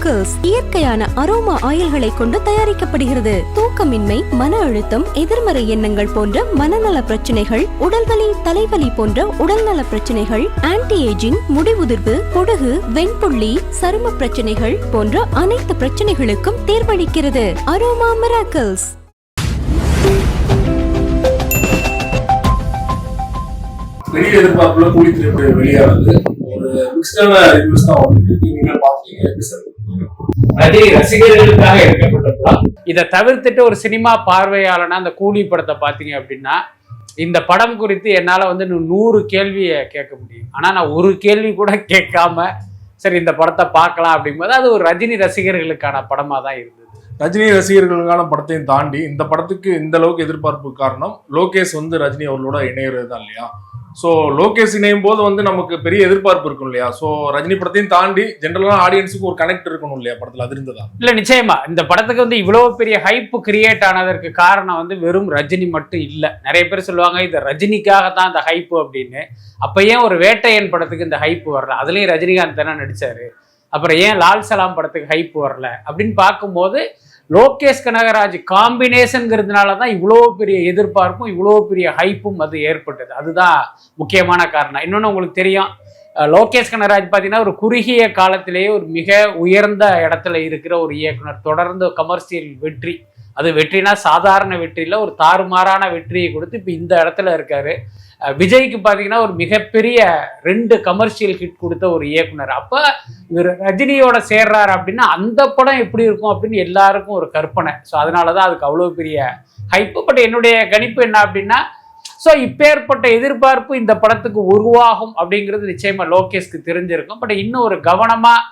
Miracles இயற்கையான aroma ஆயில்களை கொண்டு தயாரிக்கப்படுகிறது. தூக்கமின்மை மன அழுத்தம் எதிர்மறை எண்ணங்கள் போன்ற மனநல பிரச்சனைகள் உடல்வலி தலைவலி போன்ற உடல்நல பிரச்சனைகள் ஆன்டி ஏஜிங் முடிவுதிர்வு பொடுகு வெண்புள்ளி சரும பிரச்சனைகள் போன்ற அனைத்து பிரச்சனைகளுக்கும் தீர்வளிக்கிறது. அரோமா மிராக்கிள்ஸ் பெரிய எதிர்பார்ப்புல கூலி திரைப்படம் வெளியானது. ஒரு மிக்ஸ்டான ரிவ்யூஸ் தான் வந்துட்டு நீங்க பாத்தீங்க ரசிகர்களுக்காக எடுக்கப்பட்ட படம் இதை தவிர்த்துட்டு ஒரு சினிமா பார்வையாளனா அந்த கூலி படத்தை பார்த்தீங்க அப்படின்னா இந்த படம் குறித்து என்னால் வந்து நூறு கேள்வியை கேட்க முடியும். ஆனால் நான் ஒரு கேள்வி கூட கேட்காம சரி இந்த படத்தை பார்க்கலாம் அப்படிங்கும்போது அது ஒரு ரஜினி ரசிகர்களுக்கான படமாக தான் இருந்தது. ரஜினி ரசிகர்களுக்கான படத்தையும் தாண்டி இந்த படத்துக்கு இந்த அளவுக்கு எதிர்பார்ப்பு காரணம் லோகேஷ் வந்து ரஜினி அவர்களோட இணையிறது தான் இல்லையா? ஸோ லோகேஷ் இணையும் போது வந்து நமக்கு பெரிய எதிர்பார்ப்பு இருக்கும் இல்லையா? ஸோ ரஜினி படத்தையும் தாண்டி ஜென்ரலான ஆடியன்ஸுக்கு ஒரு கனெக்ட் இருக்கணும் இல்லையா? படத்தில் அது இருந்ததா? இல்லை நிச்சயமா. இந்த படத்துக்கு வந்து இவ்வளோ பெரிய ஹைப் கிரியேட் ஆனதற்கு காரணம் வந்து வெறும் ரஜினி மட்டும் இல்லை. நிறைய பேர் சொல்லுவாங்க இது ரஜினிக்காக தான் இந்த ஹைப்பு அப்படின்னு. அப்போ ஏன் ஒரு வேட்டையன் படத்துக்கு இந்த ஹைப் வரல? அதுலேயும் ரஜினிகாந்த் தானே நடித்தார் அப்புறம் ஏன் லால் சலாம் படத்துக்கு ஹைப் வரல? அப்படின்னு பார்க்கும்போது லோகேஷ் கனகராஜ் காம்பினேஷனுங்கிறதுனால தான் இவ்வளோ பெரிய எதிர்பார்ப்பும் இவ்வளோ பெரிய ஹைப்பும் அது ஏற்பட்டது. அதுதான் முக்கியமான காரணம். இன்னொன்று உங்களுக்கு தெரியும் லோகேஷ் கனகராஜ் பார்த்தீங்கன்னா ஒரு குறுகிய காலத்திலேயே ஒரு மிக உயர்ந்த இடத்துல இருக்கிற ஒரு இயக்குனர். தொடர்ந்து கமர்ஷியல் வெற்றி. அது வெற்றினா சாதாரண வெற்றியில் ஒரு தாறுமாறான வெற்றியை கொடுத்து இப்போ இந்த இடத்துல இருக்காரு. விஜய்க்கு பார்த்தீங்கன்னா ஒரு மிகப்பெரிய ரெண்டு கமர்ஷியல் ஹிட் கொடுத்த ஒரு இயக்குனர். அப்போ இவர் ரஜினியோட சேர்றாரு அப்படின்னா அந்த படம் எப்படி இருக்கும் அப்படின்னு எல்லாருக்கும் ஒரு கற்பனை. ஸோ அதனால தான் அதுக்கு அவ்வளோ பெரிய ஹைப்பு பட் என்னுடைய கணிப்பு என்ன அப்படின்னா ஸோ இப்பேற்பட்ட எதிர்பார்ப்பு இந்த படத்துக்கு உருவாகும் அப்படிங்கிறது நிச்சயமாக லோகேஷ்க்கு தெரிஞ்சிருக்கும். பட் இன்னும் ஒரு கவனமாக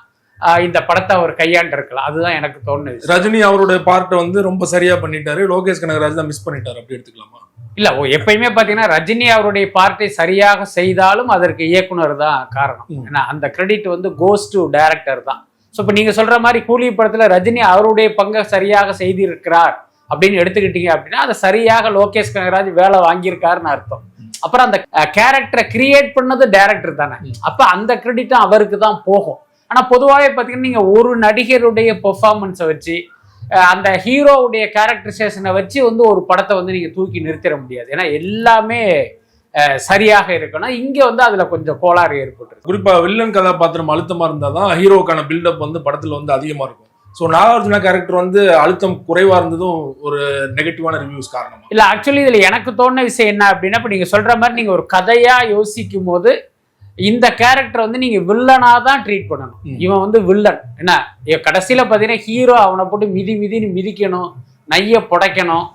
இந்த படத்தை அவர் கையாண்டிருக்கலாம். அதுதான் எனக்கு தோணுது. ரஜினி அவருடைய பார்ட்டை வந்து ரொம்ப சரியா பண்ணிட்டாரு. லோகேஷ் கனகராஜ் தான் மிஸ் பண்ணிட்டாரு. அப்படி எடுத்துக்கலாமா? இல்ல ஓ, எப்பயுமே பாத்தீங்கன்னா ரஜினி அவருடைய பார்ட்டை சரியாக செய்தாலும் அதற்கு இயக்குனர் தான் காரணம். ஏன்னா அந்த கிரெடிட் வந்து கோஸ் டு டைரக்டர் தான். ஸோ இப்போ நீங்க சொல்ற மாதிரி கூலி படத்துல ரஜினி அவருடைய பங்கை சரியாக செய்திருக்கிறார் அப்படின்னு எடுத்துக்கிட்டீங்க அப்படின்னா அதை சரியாக லோகேஷ் கனகராஜ் வேலை வாங்கியிருக்காருன்னு அர்த்தம். அப்புறம் அந்த கேரக்டரை கிரியேட் பண்ணது டைரக்டர் தானே. அப்ப அந்த கிரெடிட்டும் அவருக்கு தான் போகும். ஆனா பொதுவாகவே பார்த்தீங்கன்னா நீங்க ஒரு நடிகருடைய பெர்ஃபார்மன்ஸை வச்சு அந்த ஹீரோவுடைய கேரக்டரைசேஷனை வச்சு வந்து ஒரு படத்தை வந்து நீங்க தூக்கி நிறுத்திட முடியாது. ஏன்னா எல்லாமே சரியாக இருக்கணும். இங்க வந்து அதுல கொஞ்சம் கோளாறு ஏற்பட்டுருக்கு குறிப்பா வில்லன் கதாபாத்திரம் அழுத்தமா இருந்தா தான் ஹீரோக்கான பில்டப் வந்து படத்துல வந்து அதிகமா இருக்கும். ஸோ நாகார்ஜுனா கேரக்டர் வந்து அழுத்தம் குறைவா இருந்ததும் ஒரு நெகட்டிவான ரிவ்யூஸ் காரணமா? இல்ல ஆக்சுவலி இதுல எனக்கு தோணுன விஷயம் என்ன அப்படின்னா இப்ப நீங்க சொல்ற மாதிரி நீங்க ஒரு கதையா யோசிக்கும் போது இந்த கேரக்டர் வந்து நீங்க வில்லனா தான் ட்ரீட் பண்ணணும். இவன் வந்து வில்லன். என்ன? கடைசியில பாத்தீங்கன்னா ஹீரோ அவனை போட்டு மிதி மிதின்னு மிதிக்கணும். நைய புடைக்கணும்.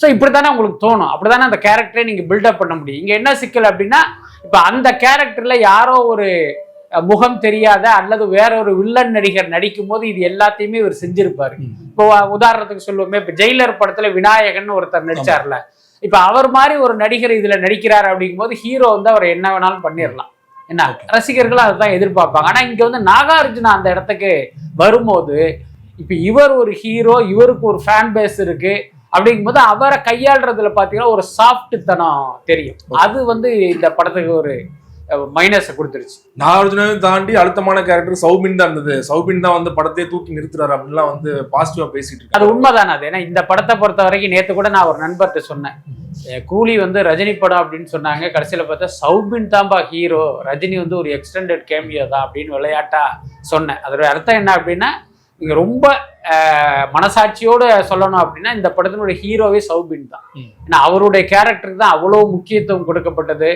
ஸோ இப்படித்தானே உங்களுக்கு தோணும். அப்படித்தானே அந்த கேரக்டரை நீங்க பில்டப் பண்ண முடியும். இங்க என்ன சிக்கல் அப்படின்னா இப்ப அந்த கேரக்டர்ல யாரோ ஒரு முகம் தெரியாத அல்லது வேற ஒரு வில்லன் நடிகர் நடிக்கும் போது இது எல்லாத்தையுமே இவர் செஞ்சிருப்பாரு. இப்போ உதாரணத்துக்கு சொல்லுவோமே இப்ப ஜெயிலர் படத்துல விநாயகன் ஒருத்தர் நடிச்சார்ல. இப்ப அவர் மாதிரி ஒரு நடிகர் இதுல நடிக்கிறார் அப்படிங்கும்போது ஹீரோ வந்து அவர் என்ன வேணாலும் பண்ணிடலாம் என்ன? ரசிகர்கள் அதுதான் எதிர்பார்ப்பாங்க. ஆனா இங்க வந்து நாகார்ஜுனா அந்த இடத்துக்கு வரும்போது இப்ப இவர் ஒரு ஹீரோ இவருக்கு ஒரு ஃபேன் பேஸ் இருக்கு அப்படிங்கும்போது அவரை கையாளுறதுல பாத்தீங்கன்னா ஒரு சாஃப்ட் தனம் தெரியும் அது வந்து இந்த படத்துக்கு ஒரு மைனஸை கொடுத்துருச்சு. நாகார்ஜுனாவையும் தாண்டி அழுத்தமான கேரக்டர் சௌபின் தான் இருந்தது. சௌபின் தான் வந்து படத்தையே தூக்கி நிறுத்துறாரு அப்படின்லாம் வந்து பாசிட்டிவா பேசிட்டு அது இருக்காரு உண்மைதானே அது? ஏன்னா இந்த படத்தை பொறுத்த வரைக்கும் நேத்து கூட நான் ஒரு நண்பர்கிட்ட சொன்னேன். கூலி வந்து ரஜினி படம் அப்படின்னு சொன்னாங்க. கடைசியில பார்த்தா சௌபின் தாம்பா ஹீரோ ரஜினி வந்து ஒரு எக்ஸ்டெண்டட் கேமியோ தான் அப்படின்னு விளையாட்டா சொன்னேன். அதோட அர்த்தம் என்ன அப்படின்னா நீங்க ரொம்ப மனசாட்சியோட சொல்லணும் அப்படின்னா இந்த படத்தினுடைய ஹீரோவே சௌபின் தான். ஏன்னா அவருடைய கேரக்டருக்கு தான் அவ்வளோ முக்கியத்துவம் கொடுக்கப்பட்டது.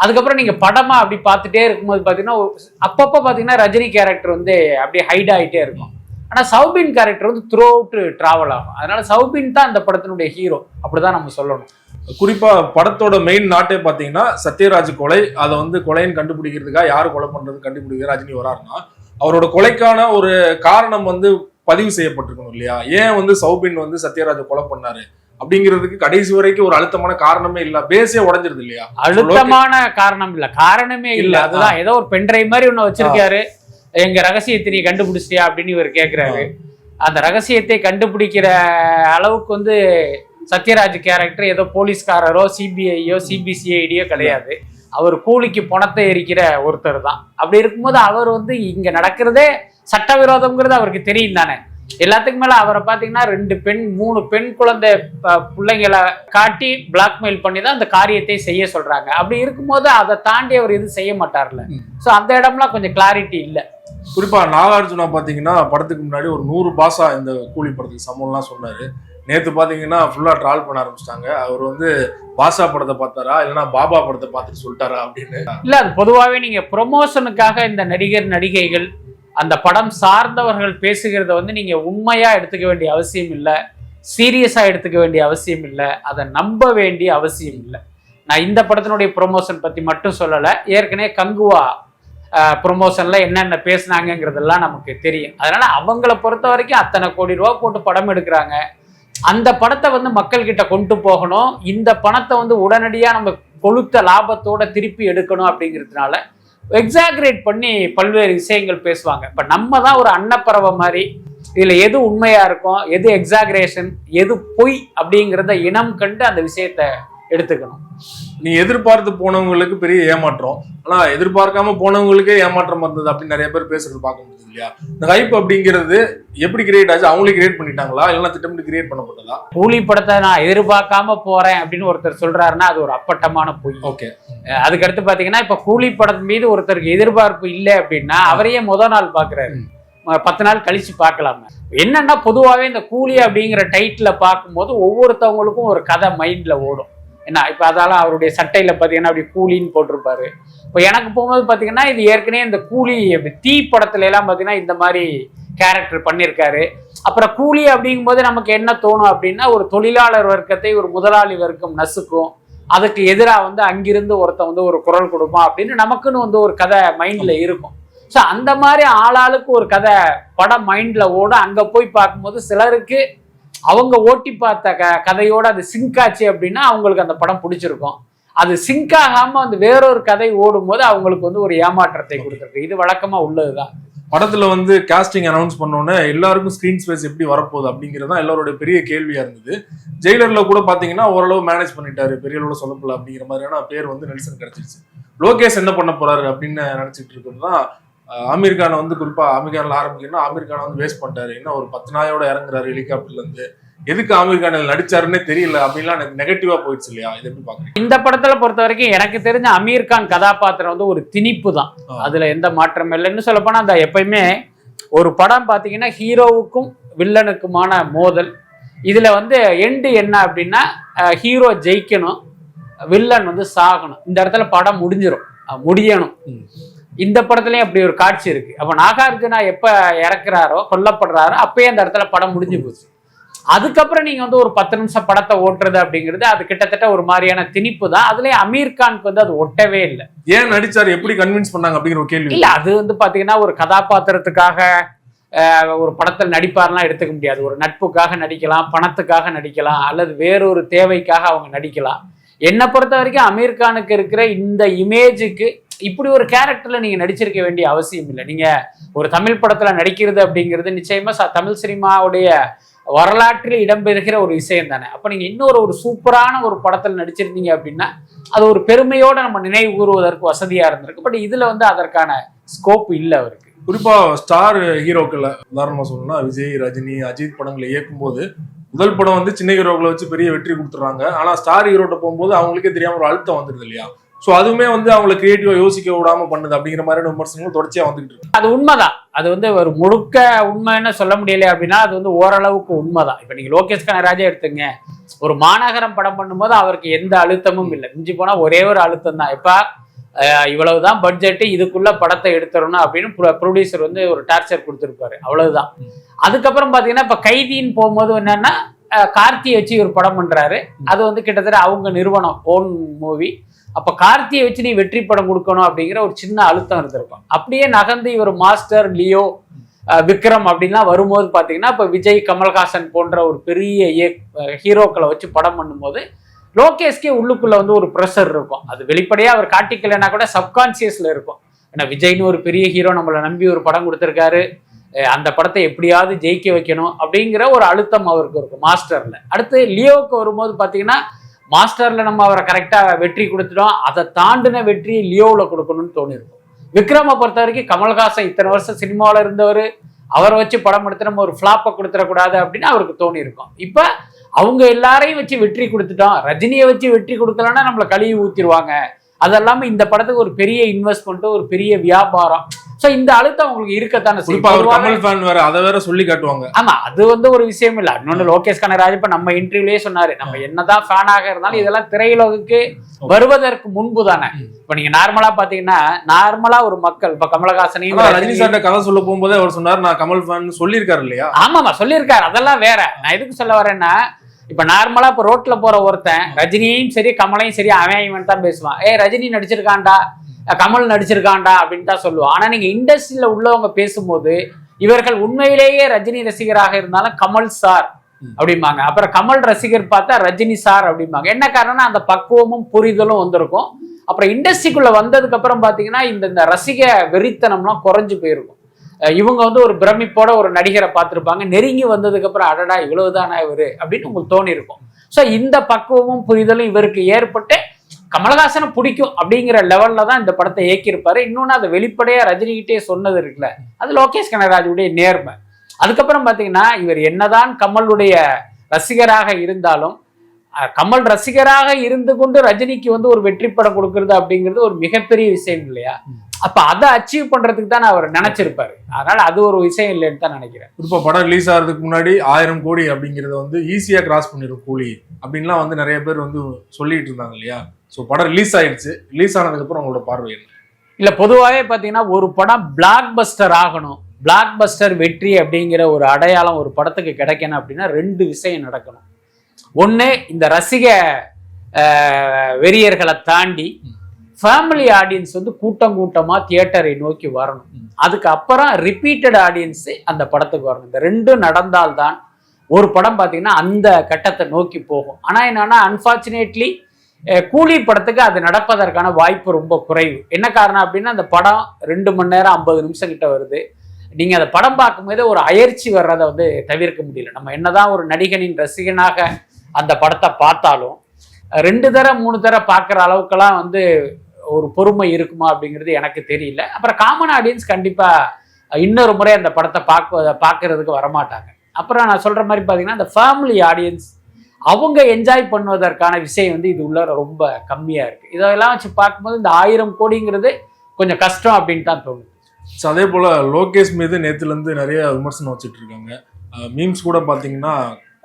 அதுக்கப்புறம் நீங்க படமா அப்படி பார்த்துட்டே இருக்கும்போது பாத்தீங்கன்னா ஒரு- அப்பப்போ பாத்தீங்கன்னா ரஜினி கேரக்டர் வந்து அப்படியே ஹைட் ஆகிட்டே இருக்கும். ஆனா சௌபின் கேரக்டர் வந்து த்ரூ அவுட் டிராவல் ஆகும். அதனால சௌபின் தான் அந்த படத்தினுடைய ஹீரோ அப்படிதான் நம்ம சொல்லணும். குறிப்பா படத்தோட மெயின் நாட்டே பாத்தீங்கன்னா சத்யராஜ் கொலை அதை வந்து கொலைன்னு கண்டுபிடிக்கிறதுக்காக யார் கொலை பண்றது கண்டுபிடிக்க ரஜினி வராருன்னா அவரோட கொலைக்கான ஒரு காரணம் வந்து பதிவு செய்யப்பட்டிருக்கணும் இல்லையா? ஏன் வந்து சௌபின் வந்து சத்யராஜ் கொலை பண்ணாரு? அப்படிங்கிறதுக்கு கடைசி வரைக்கும் ஒரு அழுத்தமான காரணமே இல்ல. பேஸே உடைஞ்சிருது இல்லையா? அழுத்தமான காரணம் இல்ல. காரணமே இல்ல. அதுதான் ஏதோ ஒரு பென்ட்ரைவ் மாதிரி ஒண்ணு வச்சிருக்காரு. எங்க ரகசியத்தை நீ கண்டுபிடிச்சிட்டியா அப்படின்னு இவர் கேக்குறாரு. அந்த ரகசியத்தை கண்டுபிடிக்கிற அளவுக்கு வந்து சத்யராஜ் கேரக்டர் ஏதோ போலீஸ்காரரோ சிபிஐயோ சிபிசிஐடியோ கிடையாது. அவர் கூலிக்கு பணத்தை எரிக்கிற ஒருத்தர் தான். அப்படி இருக்கும்போது அவர் வந்து இங்க நடக்கிறதே சட்டவிரோதம்ங்கிறது அவருக்கு தெரியும் தானே எல்லாத்துக்கும் மேல அவரை பாத்தீங்கன்னா ரெண்டு பெண் மூணு பெண் குழந்தை பிள்ளைங்களை காட்டி பிளாக்மெயில் பண்ணி தான் அந்த காரியத்தை செய்ய சொல்றாங்க. அப்படி இருக்கும்போது அதை தாண்டி அவர் எதுவும் செய்ய மாட்டார்ல. சோ அந்த இடம்லாம் கொஞ்சம் கிளாரிட்டி இல்ல. குறிப்பா நாகார்ஜுனா பாத்தீங்கன்னா படத்துக்கு முன்னாடி ஒரு நூறு பாசா இந்த கூலி படத்துக்கு சம்பளம்லாம் சொன்னாரு. நேத்து பாத்தீங்கன்னா ஃபுல்லா ட்ரால் பண்ண ஆரம்பிச்சிட்டாங்க. அவர் வந்து பாஷா படத்தை பார்த்தாரா? இல்லைன்னா பாபா படத்தை பார்த்துட்டு சொல்லிட்டாரா அப்படின்னு. இல்ல அது பொதுவாகவே நீங்க ப்ரொமோஷனுக்காக இந்த நடிகர் நடிகைகள் அந்த படம் சார்ந்தவர்கள் பேசுகிறத வந்து நீங்க உண்மையா எடுத்துக்க வேண்டிய அவசியம் இல்லை சீரியஸா எடுத்துக்க வேண்டிய அவசியம் இல்லை அதை நம்ப வேண்டிய அவசியம் இல்லை. நான் இந்த படத்தினுடைய ப்ரொமோஷன் பத்தி மட்டும் சொல்லலை ஏற்கனவே கங்குவா ப்ரொமோஷன்ல என்னென்ன பேசுனாங்கங்கிறதெல்லாம் நமக்கு தெரியும். அதனால அவங்கள பொறுத்த வரைக்கும் அத்தனை கோடி ரூபா போட்டு படம் எடுக்கிறாங்க. அந்த படத்தை வந்து மக்கள் கிட்ட கொண்டு போகணும். இந்த பணத்தை வந்து உடனடியாக நம்ம கொளுத்த லாபத்தோட திருப்பி எடுக்கணும் அப்படிங்கிறதுனால எக்ஸாகரேட் பண்ணி பல்வேறு விஷயங்கள் பேசுவாங்க. இப்போ நம்ம தான் ஒரு அன்னப்பறவை மாதிரி இதில் எது உண்மையாக இருக்கும் எது எக்ஸாகரேஷன் எது பொய் அப்படிங்கிறத இனம் கண்டு அந்த விஷயத்த எடுத்துக்கணும். நீ எதிர்பார்த்து போனவங்களுக்கு பெரிய ஏமாற்றம். ஆனால் எதிர்பார்க்காம போனவங்களுக்கே ஏமாற்றம் வந்தது அப்படின்னு நிறைய பேர் பேசுறது பார்க்க முடியும் இல்லையா இந்த ஹைப் அப்படிங்கிறது எப்படி கிரியேட் ஆச்சு? அவங்களே கிரியேட் பண்ணிட்டாங்களா? இல்லைன்னா திட்டமிட்டு கிரியேட் பண்ணப்பட்டதா? கூலி படத்தை நான் எதிர்பார்க்காம போறேன் அப்படின்னு ஒருத்தர் சொல்றாருன்னா அது ஒரு அப்பட்டமான பொய். ஓகே. அதுக்கடுத்து பாத்தீங்கன்னா இப்ப கூலி படம் மீது ஒருத்தருக்கு எதிர்பார்ப்பு இல்லை அப்படின்னா அவரையே முத நாள் பாக்குறாரு. பத்து நாள் கழிச்சு பார்க்கலாமே. என்னன்னா பொதுவாகவே இந்த கூலி அப்படிங்கிற டைட்டில் பார்க்கும்போது ஒவ்வொருத்தவங்களுக்கும் ஒரு கதை மைண்ட்ல ஓடும். என்ன இப்போ அதால அவருடைய சட்டையில் பார்த்தீங்கன்னா அப்படி கூலின்னு போட்டிருப்பாரு. இப்போ எனக்கு போகும்போது பார்த்தீங்கன்னா இது ஏற்கனவே இந்த கூலி அப்படி தீ படத்துல எல்லாம் பார்த்தீங்கன்னா இந்த மாதிரி கேரக்டர் பண்ணியிருக்காரு அப்புறம் கூலி அப்படிங்கும்போது நமக்கு என்ன தோணும் அப்படின்னா ஒரு தொழிலாளர் வர்க்கத்தை ஒரு முதலாளி வர்க்கம் நசுக்கும். அதுக்கு எதிராக வந்து அங்கிருந்து ஒருத்தன் வந்து ஒரு குரல் கொடுப்பான் அப்படின்னு நமக்குன்னு வந்து ஒரு கதை மைண்டில் இருக்கும். ஸோ அந்த மாதிரி ஆளாளுக்கு ஒரு கதை படம் மைண்டில் ஓட அங்கே போய் பார்க்கும்போது சிலருக்கு அவங்க ஓட்டி பார்த்த க கதையோட அது சிங்க் ஆச்சு அப்படின்னா அவங்களுக்கு அந்த படம் பிடிச்சிருக்கும். அது சிங்க் ஆகாம அந்த வேறொரு கதை ஓடும்போது அவங்களுக்கு வந்து ஒரு ஏமாற்றத்தை கொடுத்துருக்கு. இது வழக்கமா உள்ளதுதான். படத்துல வந்து காஸ்டிங் அனௌன்ஸ் பண்ணோன்னே எல்லாருக்கும் ஸ்கிரீன் ஸ்பேஸ் எப்படி வரப்போகுது அப்படிங்கிறது தான் எல்லாரோட பெரிய கேள்வியா இருந்தது. ஜெயிலர்ல கூட பாத்தீங்கன்னா ஓரளவு மேனேஜ் பண்ணிட்டாரு. பெரிய அளவுல சொல்லப்படல அப்படிங்கிற மாதிரியான பேர் வந்து நெல்சன் கிடைச்சிருச்சு. லோகேஷ் என்ன பண்ண போறாரு அப்படின்னு நினைச்சிட்டு இருக்கிறது தான் ஆமீர் கானை வந்து குறிப்பா ஆமீர் கான்ல ஆரம்பிக்கணும்னா ஆமீர் கானை வந்து வேஸ்ட் பண்ணிட்டாரு. இன்னும் ஒரு பத்து நாயோட இறங்குறாரு ஹெலிகாப்டர்ல இருந்து? எதுக்கு ஆமீர் கான் இதுல நடிச்சாருன்னே தெரியல. அப்படின்லாம் எனக்கு நெகட்டிவா போயிடுச்சு இல்லையா? இது எப்படி பாக்குறீங்க இந்த படத்துல பொறுத்த வரைக்கும் எனக்கு தெரிஞ்ச அமீர் கான் கதாபாத்திரம் வந்து ஒரு திணிப்பு தான். அதுல எந்த மாற்றம் இல்லைன்னு சொல்ல போனா அந்த எப்பயுமே ஒரு படம் பாத்தீங்கன்னா ஹீரோவுக்கும் வில்லனுக்குமான மோதல். இதுல வந்து எண்டு என்ன அப்படின்னா ஹீரோ ஜெயிக்கணும் வில்லன் வந்து சாகணும். இந்த இடத்துல படம் முடிஞ்சிரும். அஹ் முடியணும். இந்த படத்துலயும் அப்படி ஒரு காட்சி இருக்கு. அப்ப நாகார்ஜுனா எப்ப இறக்குறாரோ கொல்லப்படுறாரோ அப்பயே அந்த இடத்துல படம் முடிஞ்சு போச்சு. அதுக்கப்புறம் நீங்க வந்து ஒரு பத்து நிமிஷம் படத்தை ஓட்டுறது அப்படிங்கிறது அது கிட்டத்தட்ட ஒரு மாதிரியான திணிப்பு தான். அதுலயும் அமீர் கானுக்கு வந்து அது ஒட்டவே இல்லை. ஏன் நடிச்சாரு? எப்படி கன்வின்ஸ் பண்ணாங்க அப்படிங்கிற ஒரு கேள்வி. இல்ல அது வந்து பாத்தீங்கன்னா ஒரு கதாபாத்திரத்துக்காக ஒரு படத்தில் நடிப்பார்லாம் எடுத்துக்க முடியாது. ஒரு நட்புக்காக நடிக்கலாம் பணத்துக்காக நடிக்கலாம் அல்லது வேறொரு தேவைக்காக அவங்க நடிக்கலாம். என்னை பொறுத்த வரைக்கும் அமீர் கானுக்கு இருக்கிற இந்த இமேஜுக்கு இப்படி ஒரு கேரக்டர்ல நீங்க நடிச்சிருக்க வேண்டிய அவசியம் இல்லை. நீங்க ஒரு தமிழ் படத்துல நடிக்கிறது அப்படிங்கிறது நிச்சயமா தமிழ் சினிமாவுடைய வரலாற்றில் இடம்பெறுகிற ஒரு விஷயம் தானே அப்ப நீங்க இன்னொரு ஒரு சூப்பரான ஒரு படத்தில் நடிச்சிருந்தீங்க அப்படின்னா அது ஒரு பெருமையோட நம்ம நினைவு கூறுவதற்கு வசதியா இருந்திருக்கு. பட் இதுல வந்து அதற்கான ஸ்கோப் இல்லை அவருக்கு. குறிப்பா ஸ்டார் ஹீரோக்கள் உதாரணமா சொல்லணும்னா விஜய் ரஜினி அஜித் படங்களை இயக்கும்போது முதல் படம் வந்து சின்ன ஹீரோக்களை வச்சு பெரிய வெற்றி கொடுத்துறாங்க ஆனா ஸ்டார் ஹீரோட்ட போகும்போது அவங்களுக்கே தெரியாம ஒரு அழுத்தம் வந்துருது இல்லையா? ஸோ அதுவுமே வந்து அவங்களை கிரியேட்டிவா யோசிக்க விடாம பண்ணுது அப்படிங்கிற மாதிரியான விமர்சனங்களும் தொடர்ச்சியா வந்துகிட்டு இருக்கு. அது உண்மைதான். அது வந்து ஒரு முழுக்க உண்மைன்னு சொல்ல முடியல அப்படின்னா அது வந்து ஓரளவுக்கு உண்மைதான். இப்போ நீங்க லோகேஷ் கனராஜா எடுத்துங்க. ஒரு மாநகரம் படம் பண்ணும்போது அவருக்கு எந்த அழுத்தமும் இல்லை. மிஞ்சி போனா ஒரே ஒரு அழுத்தம் தான். இப்போ இவ்வளவுதான் பட்ஜெட் இதுக்குள்ள படத்தை எடுத்துடணும் அப்படின்னு ப்ரொடியூசர் வந்து ஒரு டார்ச்சர் கொடுத்துருப்பாரு. அவ்வளவுதான். அதுக்கப்புறம் பாத்தீங்கன்னா இப்ப கைதின்னு போகும்போது என்னன்னா கார்த்தி கார்த்தியை வச்சு ஒரு படம் பண்றாரு. அது வந்து கிட்டத்தட்ட அவங்க நிறுவனம் ஓன் மூவி அப்ப கார்த்தியை வச்சு நீ வெற்றி படம் கொடுக்கணும் அப்படிங்கிற ஒரு சின்ன அழுத்தம் இருந்திருக்கும். அப்படியே நகர்ந்து இவர் மாஸ்டர் லியோ விக்ரம் அப்படின்லாம் வரும்போது பாத்தீங்கன்னா இப்ப விஜய் கமல்ஹாசன் போன்ற ஒரு பெரிய இயக்- ஹீரோக்களை வச்சு படம் பண்ணும்போது லோகேஷ்கே உள்ளுக்குள்ள வந்து ஒரு ப்ரெஷர் இருக்கும். அது வெளிப்படையா அவர் காட்டிக்கலைன்னா கூட சப்கான்சியஸ்ல இருக்கும். ஏன்னா விஜய்னு ஒரு பெரிய ஹீரோ நம்மளை நம்பி ஒரு படம் கொடுத்துருக்காரு. அந்த படத்தை எப்படியாவது ஜெயிக்க வைக்கணும் அப்படிங்கிற ஒரு அழுத்தம் அவருக்கு இருக்கும் மாஸ்டர்ல. அடுத்து லியோவுக்கு வரும்போது பாத்தீங்கன்னா மாஸ்டர்ல நம்ம அவரை கரெக்டா வெற்றி கொடுத்துட்டோம். அதை தாண்டின வெற்றி லியோவில் கொடுக்கணும்னு தோணிருக்கும். விக்ரமை பொறுத்த வரைக்கும் கமல்ஹாசன் இத்தனை வருஷம் சினிமாவில் இருந்தவர். அவரை வச்சு படம் எடுத்து நம்ம ஒரு ஃப்ளாப்பை கொடுத்துடக்கூடாது அப்படின்னு அவருக்கு தோணி இருக்கும் இப்போ அவங்க எல்லாரையும் வச்சு வெற்றி கொடுத்துட்டோம். ரஜினியை வச்சு வெற்றி கொடுக்கலன்னா நம்மளை கழுவி ஊத்திடுவாங்க அதெல்லாம இந்த படத்துக்கு ஒரு பெரிய இன்வெஸ்ட்மெண்ட்டு ஒரு பெரிய வியாபாரம். ஸோ இந்த அழுத்தம் அவங்களுக்கு இருக்கத்தானே கமல் ஃபேன் வேற அதை வேற சொல்லி காட்டுவாங்க. ஆமா அது வந்து ஒரு விஷயம் இல்ல. இன்னொன்னு லோகேஷ் கனகராஜ் இப்ப நம்ம இன்டர்வியூலயே சொன்னாரு. நம்ம என்னதான் ஃபேனாக இருந்தாலும் இதெல்லாம் திரையுலகுக்கு வருவதற்கு முன்பு தானே. இப்ப நீங்க நார்மலா பாத்தீங்கன்னா நார்மலா ஒரு மக்கள் இப்ப கமலஹாசனையும் ரஜினி சார்ட்ட கதை சொல்ல போகும்போதே அவர் சொன்னார் நான் கமல் ஃபேன் சொல்லியிருக்காரு இல்லையா? ஆமாமா சொல்லியிருக்காரு. அதெல்லாம் வேற. நான் எதுக்கு சொல்ல வரேன்னா இப்ப நார்மலா இப்ப ரோட்ல போற ஒருத்தன் ரஜினியும் சரி கமலையும் சரி அவன் இவன் தான் பேசுவான். ஏ ரஜினி நடிச்சிருக்கான்டா. கமல் நடிச்சிருக்கான்டா அப்படின்னு தான் சொல்லுவான் ஆனா நீங்க இண்டஸ்ட்ரியில உள்ளவங்க பேசும்போது இவர்கள் உண்மையிலேயே ரஜினி ரசிகராக இருந்தாலும் கமல் சார் அப்படிம்பாங்க. அப்புறம் கமல் ரசிகர் பார்த்தா ரஜினி சார் அப்படிம்பாங்க. என்ன காரணம்னா அந்த பக்குவமும் புரிதலும் வந்திருக்கும். அப்புறம் இண்டஸ்ட்ரிக்குள்ள வந்ததுக்கு அப்புறம் பாத்தீங்கன்னா இந்த இந்த ரசிக வெறித்தனம்லாம் குறைஞ்சு போயிருக்கும். இவங்க வந்து ஒரு பிரமிப்போட ஒரு நடிகரை பார்த்திருப்பாங்க. நெருங்கி வந்ததுக்கு அப்புறம் அடடா இவ்வளவுதானா இவரு? அப்படின்னு உங்களுக்கு தோணி இருக்கும் ஸோ இந்த பக்குவமும் புரிதலும் இவருக்கு ஏற்பட்டு கமலஹாசனை பிடிக்கும் அப்படிங்கிற லெவல்ல தான் இந்த படத்தை இயக்கியிருப்பாரு. இன்னொன்று அதை வெளிப்படையாக ரஜினிகிட்டே சொன்னது இருக்குல்ல. அது லோகேஷ் கனகராஜுடைய நேர்மை. அதுக்கப்புறம் பார்த்தீங்கன்னா இவர் என்னதான் கமலுடைய ரசிகராக இருந்தாலும் கமல் ரசிகராக இருந்து கொண்டு ரஜினிக்கு வந்து ஒரு வெற்றி படம் கொடுக்கறது அப்படிங்கிறது ஒரு மிகப்பெரிய விஷயம் இல்லையா? அப்ப அதை அச்சீவ் பண்றதுக்கு தான் அவர் நினைச்சிருப்பாரு. அதனால அது ஒரு விஷயம் இல்லைன்னு தான் நினைக்கிறேன். இப்போ படம் ரிலீஸ் ஆகிறதுக்கு முன்னாடி ஆயிரம் கோடி அப்படிங்கறத வந்து ஈஸியா கிராஸ் பண்ணிடும் கூலி அப்படின்லாம் வந்து நிறைய பேர் வந்து சொல்லிட்டு இருந்தாங்க இல்லையா? ஸோ படம் ரிலீஸ் ஆயிடுச்சு ரிலீஸ் ஆனதுக்கு அப்புறம் உங்களோட பார்வை என்ன? இல்ல பொதுவாகவே பாத்தீங்கன்னா ஒரு படம் பிளாக் பஸ்டர் ஆகணும். பிளாக் பஸ்டர் வெற்றி அப்படிங்கிற ஒரு அடையாளம் ஒரு படத்துக்கு கிடைக்கணும் அப்படின்னா ரெண்டு விஷயம் நடக்கணும். ஒண்ணு இந்த ரசிக வெறியர்களை தாண்டி ஃபேமிலி ஆடியன்ஸ் வந்து கூட்டம் கூட்டமா தியேட்டரை நோக்கி வரணும். அதுக்கு அப்புறம் ரிப்பீட்டட் ஆடியன்ஸ் அந்த படத்துக்கு வரணும். இந்த ரெண்டும் நடந்தால்தான் ஒரு படம் பார்த்தீங்கன்னா அந்த கட்டத்தை நோக்கி போகும். ஆனா என்னன்னா அன்பார்ச்சுனேட்லி கூலி படத்துக்கு அது நடப்பதற்கான வாய்ப்பு ரொம்ப குறைவு. என்ன காரணம் அப்படின்னா அந்த படம் ரெண்டு மணி நேரம் ஐம்பது நிமிஷம் கிட்ட வருது. நீங்க அதை படம் பார்க்கும்போது ஒரு அயற்சி வர்றதை வந்து தவிர்க்க முடியல. நம்ம என்னதான் ஒரு நடிகனின் ரசிகனாக அந்த படத்தை பார்த்தாலும் ரெண்டு தர மூணு தர பார்க்குற அளவுக்கெல்லாம் வந்து ஒரு பொறுமை இருக்குமா அப்படிங்கிறது எனக்கு தெரியல. அப்புறம் காமன் ஆடியன்ஸ் கண்டிப்பாக இன்னொரு முறை அந்த படத்தை பார்க்க பார்க்கறதுக்கு வரமாட்டாங்க. அப்புறம் நான் சொல்ற மாதிரி பார்த்தீங்கன்னா அந்த ஃபேமிலி ஆடியன்ஸ் அவங்க என்ஜாய் பண்ணுவதற்கான விஷயம் வந்து இது உள்ள ரொம்ப கம்மியாக இருக்குது இதெல்லாம் வச்சு பார்க்கும்போது இந்த ஆயிரம் கோடிங்கிறது கொஞ்சம் கஷ்டம் அப்படின்னு தான் தோணுது. ஸோ அதே போல் லோகேஷ் மீது நேற்றுலேருந்து நிறைய விமர்சனம் வச்சுட்டு இருக்காங்க மீம்ஸ் கூட பார்த்தீங்கன்னா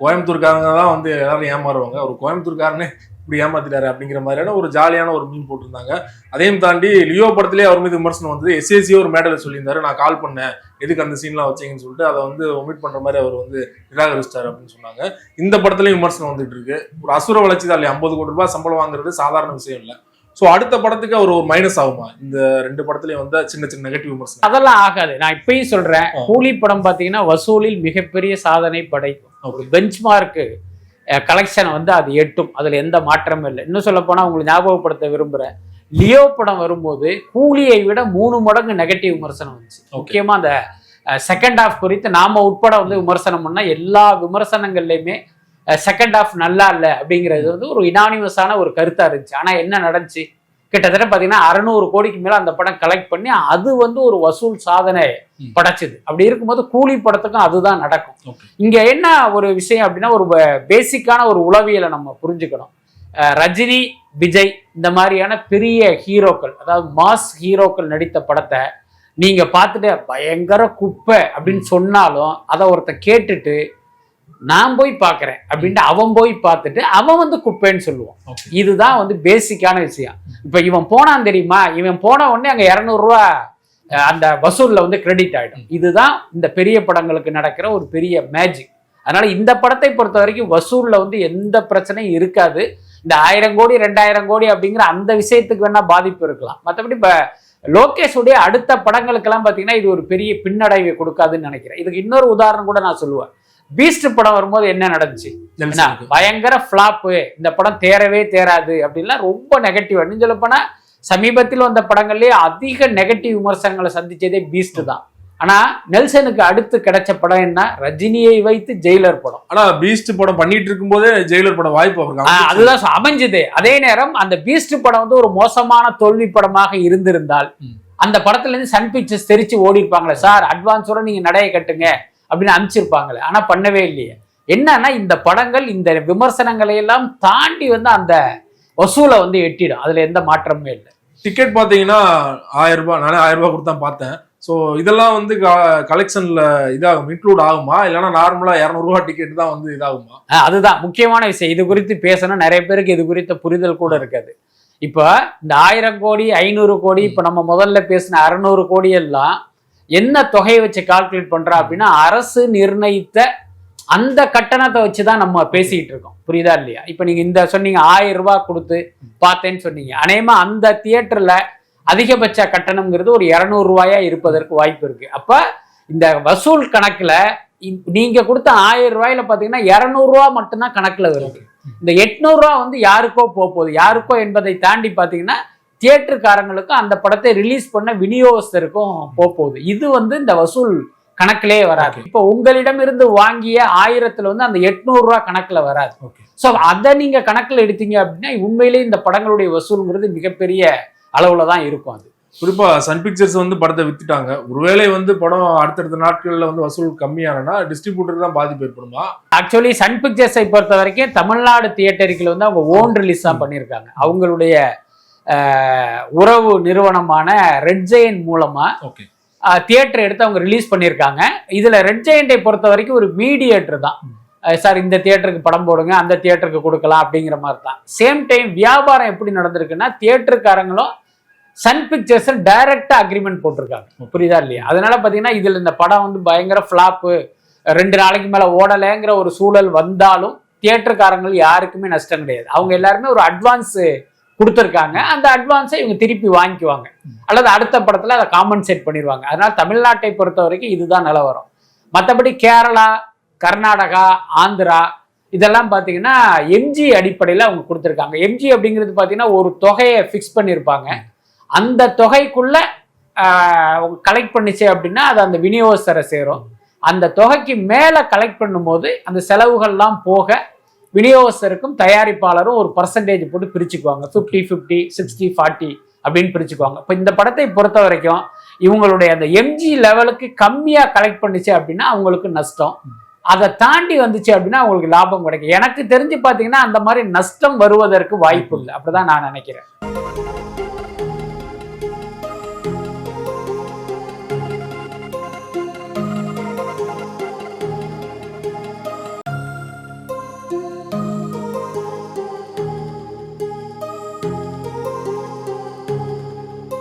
கோயம்புத்தூர்காரங்க தான் வந்து எல்லாரும் ஏமாறுவாங்க. ஒரு கோயம்புத்தூர்காரனே இப்படி ஏமாத்திட்டாரு அப்படிங்கிற மாதிரியான ஒரு ஜாலியான ஒரு மீன் போட்டிருந்தாங்க. அதையும் தாண்டி லியோ படத்திலே அவர் மீது விமர்சனம் வந்தது. எஸ்ஏசியோ ஒரு மேடல சொல்லியிருந்தாரு. நான் கால் பண்ணேன். எதுக்கு அந்த சீன்லாம் வச்சீங்கன்னு சொல்லிட்டு அதை வந்து ஒமிட் பண்ற மாதிரி அவர் வந்து நிராகரிச்சிட்டாரு அப்படின்னு சொன்னாங்க. இந்த படத்துலயும் விமர்சனம் வந்துட்டு இருக்கு. ஒரு அசுர வளர்ச்சி தான் இல்லையா? ஐம்பது கோடி ரூபாய் சம்பளம் வாங்குறது சாதாரண விஷயம் இல்லை. ஸோ அடுத்த படத்துக்கு அவர் ஒரு மைனஸ் ஆகுமா? இந்த ரெண்டு படத்துலயும் வந்து சின்ன சின்ன நெகட்டிவ் விமர்சனம். அதெல்லாம் ஆகாது. நான் இப்பயும் சொல்றேன். கூலி படம் பார்த்தீங்கன்னா வசூலில் மிகப்பெரிய சாதனை படைக்கும். ஒரு பெஞ்ச் மார்க்கு கலெக்ஷன் வந்து அது எட்டும். அதுல எந்த மாற்றமும் இல்லை. இன்னும் சொல்ல போனா உங்களுக்கு ஞாபகப்படுத்த விரும்புறேன். லியோ படம் வரும்போது கூலியை விட மூணு மடங்கு நெகட்டிவ் விமர்சனம் வந்துச்சு. முக்கியமா அந்த செகண்ட் ஹாஃப் குறித்து நாம உட்பட வந்து விமர்சனம் பண்ணா எல்லா விமர்சனங்கள்லையுமே செகண்ட் ஹாஃப் நல்லா இல்லை அப்படிங்கிறது வந்து ஒரு இனானிமஸான ஒரு கருத்தா இருந்துச்சு. ஆனா என்ன நடந்துச்சு? கிட்டத்தட்ட பாத்தீங்கன்னா அறநூறு கோடிக்கு மேல அந்த படம் கலெக்ட் பண்ணி அது வந்து ஒரு வசூல் சாதனை. படைச்சது அப்படி இருக்கும்போது கூலி படத்துக்கும் அதுதான் நடக்கும். இங்க என்ன ஒரு விஷயம் அப்படின்னா ஒரு பேசிக்கான ஒரு உளவியலை நம்ம புரிஞ்சுக்கணும் ரஜினி விஜய் இந்த மாதிரியான பெரிய ஹீரோக்கள் அதாவது மாஸ் ஹீரோக்கள் நடித்த படத்தை நீங்க பார்த்துட்டு பயங்கர குப்பை அப்படின்னு சொன்னாலும் அதை ஒருத்தன் கேட்டுட்டு நான் போய் பார்க்கறேன் அப்படின்ட்டு அவன் போய் பார்த்துட்டு அவன் வந்து குப்பைன்னு சொல்லுவான். இதுதான் வந்து பேசிக்கான விஷயம். இப்ப இவன் போனான் தெரியுமா? இவன் போன உடனே அங்க இரநூறுவா அந்த வசூல்ல வந்து கிரெடிட் ஆயிடும். இதுதான் இந்த பெரிய படங்களுக்கு நடக்கிற ஒரு பெரிய மேஜிக் அதனால இந்த படத்தை பொறுத்த வரைக்கும் வசூல்ல வந்து எந்த பிரச்சனையும் இருக்காது. இந்த ஆயிரம் கோடி ரெண்டாயிரம் கோடி அப்படிங்கிற அந்த விஷயத்துக்கு வேணா பாதிப்பு இருக்கலாம். மற்றபடி இப்ப லோகேஷுடைய அடுத்த படங்களுக்கெல்லாம் பாத்தீங்கன்னா இது ஒரு பெரிய பின்னடைவை கொடுக்காதுன்னு நினைக்கிறேன். இதுக்கு இன்னொரு உதாரணம் கூட நான் சொல்லுவேன். பீஸ்ட் படம் வரும்போது என்ன நடந்துச்சு. பயங்கர ஃப்ளாப்பு இந்த படம் தேரவே தேராது அப்படின்லாம் ரொம்ப நெகட்டிவ் இன்னும் சொல்ல போனா சமீபத்தில் வந்த படங்கள்லயே அதிக நெகட்டிவ் விமர்சனங்களை சந்திச்சதே பீஸ்ட் தான். ஆனா நெல்சனுக்கு அடுத்து கிடைச்ச படம் என்ன? ரஜினியை வைத்து ஜெயிலர் படம். ஆனா பீஸ்ட் படம் பண்ணிட்டு இருக்கும்போதே ஜெயிலர் படம் வாய்ப்பு அவருக்கு. அதுதான் அமைஞ்சது. அதே நேரம் அந்த பீஸ்ட் படம் வந்து ஒரு மோசமான தோல்வி படமாக இருந்திருந்தால். அந்த படத்துல இருந்து சன் பிக்சர்ஸ் தெரிச்சு ஓடி இருப்பாங்களே சார் அட்வான்ஸோட நீங்க நடைய கட்டுங்க. அப்படின்னு அனுப்பிச்சிருப்பாங்களே. ஆனா பண்ணவே இல்லையே. என்னன்னா இந்த படங்கள் இந்த விமர்சனங்களை எல்லாம் தாண்டி வந்து அந்த வசூலை வந்து எட்டிடும். அதுல எந்த மாற்றமுமே இல்லை. டிக்கெட் பாத்தீங்கன்னா ஆயிரம் ரூபாய் நானே ஆயிரம் ரூபாய் கொடுத்து தான் பார்த்தேன். ஸோ இதெல்லாம் வந்து கலெக்ஷன்ல இதாகும். இன்க்ளூட் ஆகுமா? இல்லைன்னா நார்மலா இரநூறுவா டிக்கெட் தான் வந்து இதாகுமா? அதுதான். முக்கியமான விஷயம். இது குறித்து பேசணும். நிறைய பேருக்கு இது குறித்த புரிதல் கூட இருக்காது. இப்போ இந்த ஆயிரம் கோடி ஐநூறு கோடி இப்போ நம்ம முதல்ல பேசின அறுநூறு கோடி எல்லாம் என்ன தொகையை வச்சு கால்குலேட் பண்றா அப்படின்னா அரசு நிர்ணயித்த அந்த கட்டணத்தை வச்சு தான் நம்ம பேசிக்கிட்டு இருக்கோம். புரியுதா இல்லையா? இப்போ நீங்க இந்த சொன்னீங்க ஆயிரம் ரூபாய் கொடுத்து பார்த்தேன்னு சொன்னீங்க. அநேகமா அந்த தியேட்டர்ல அதிகபட்ச கட்டணம்ங்கிறது ஒரு இரநூறு ரூபாயா இருப்பதற்கு வாய்ப்பு இருக்கு. அப்ப இந்த வசூல் கணக்குல நீங்க கொடுத்த ஆயிரம் ரூபாயில பாத்தீங்கன்னா இருநூறு ரூபா மட்டும்தான் கணக்குல வருது. இந்த எட்நூறு ரூபா வந்து யாருக்கோ போக போகுது. யாருக்கோ என்பதை தாண்டி பாத்தீங்கன்னா தியேட்டருக்காரங்களுக்கும் அந்த படத்தை ரிலீஸ் பண்ண விநியோகஸ்தருக்கும் போக போகுது இது வந்து இந்த வசூல் கணக்கிலே வராது. இப்போ உங்களிடம் இருந்து வாங்கிய ஆயிரத்துல வந்து அந்த எட்நூறு ரூபா கணக்குல வராது. ஸோ அதை நீங்க கணக்குல எடுத்தீங்க அப்படின்னா உண்மையிலேயே இந்த படங்களுடைய வசூல்ங்கிறது மிகப்பெரிய அளவுல தான் இருக்கும் அது. குறிப்பா சன் பிக்சர்ஸ் வந்து படத்தை வித்துட்டாங்க. ஒருவேளை வந்து படம் அடுத்தடுத்த நாட்கள்ல வந்து வசூல் கம்மியானா டிஸ்ட்ரிபியூட்டர் தான் பாதிப்பு ஏற்படுமா? ஆக்சுவலி சன் பிக்சர்ஸை பொறுத்த வரைக்கும் தமிழ்நாடு தியேட்டருக்குல வந்து அவங்க ஓன் ரிலீஸ் தான் பண்ணியிருக்காங்க. அவங்களுடைய உறவு நிறுவனமான ரெட் ஜெயின் மூலமா ஓகே. தியேட்டர் எடுத்து அவங்க ரிலீஸ் பண்ணியிருக்காங்க. இதுல ரெட் ஜெயண்டை பொறுத்த வரைக்கும் ஒரு மீடியேட்டர் தான். சார் இந்த தியேட்டருக்கு படம் போடுங்க அந்த தியேட்டருக்கு கொடுக்கலாம் அப்படிங்கிற மாதிரி தான். சேம் டைம் வியாபாரம் எப்படி நடந்திருக்குன்னா தியேட்டருக்காரங்களும் சன் பிக்சர்ஸ் டைரக்டா அக்ரிமெண்ட் போட்டிருக்காங்க. புரியுதா இல்லையா? அதனால பாத்தீங்கன்னா இதுல இந்த படம் வந்து பயங்கர ஃபிளாப்பு ரெண்டு நாளைக்கு மேல ஓடலைங்கிற ஒரு சூழல் வந்தாலும் தியேட்டருக்காரங்கள் யாருக்குமே நஷ்டம் கிடையாது. அவங்க எல்லாருமே ஒரு அட்வான்ஸ் கொடுத்துருக்காங்க. அந்த அட்வான்ஸை இவங்க திருப்பி வாங்கிக்குவாங்க. அல்லது அடுத்த படத்தில் அதை காம்பன்சேட் பண்ணிடுவாங்க. அதனால் தமிழ்நாட்டை பொறுத்த வரைக்கும் இதுதான் நிலவரம் மற்றபடி கேரளா கர்நாடகா ஆந்திரா இதெல்லாம் பார்த்தீங்கன்னா எம்ஜி அடிப்படையில் அவங்க கொடுத்துருக்காங்க. எம்ஜி அப்படிங்கிறது பார்த்தீங்கன்னா ஒரு தொகையை ஃபிக்ஸ் பண்ணியிருப்பாங்க அந்த தொகைக்குள்ள கலெக்ட் பண்ணிச்சு அப்படின்னா அது அந்த விநியோகஸ்தரை சேரும். அந்த தொகைக்கு மேலே கலெக்ட் பண்ணும்போது அந்த செலவுகள்லாம் போக விநியோகஸ்தருக்கும் தயாரிப்பாளரும் ஒரு பர்சன்டேஜ் போட்டு பிரிச்சுக்குவாங்க. ஃபிஃப்டி ஃபிஃப்டி சிக்ஸ்டி ஃபார்ட்டி அப்படின்னு பிரிச்சுக்குவாங்க. இப்போ இந்த படத்தை பொறுத்த வரைக்கும் இவங்களுடைய அந்த எம்ஜி லெவலுக்கு கம்மியாக கலெக்ட் பண்ணுச்சு அப்படின்னா அவங்களுக்கு நஷ்டம். அதை தாண்டி வந்துச்சு அப்படின்னா அவங்களுக்கு லாபம் கிடைக்கும். எனக்கு தெரிஞ்சு பார்த்தீங்கன்னா அந்த மாதிரி நஷ்டம் வருவதற்கு வாய்ப்பு இல்லை. அப்படிதான் நான் நினைக்கிறேன்.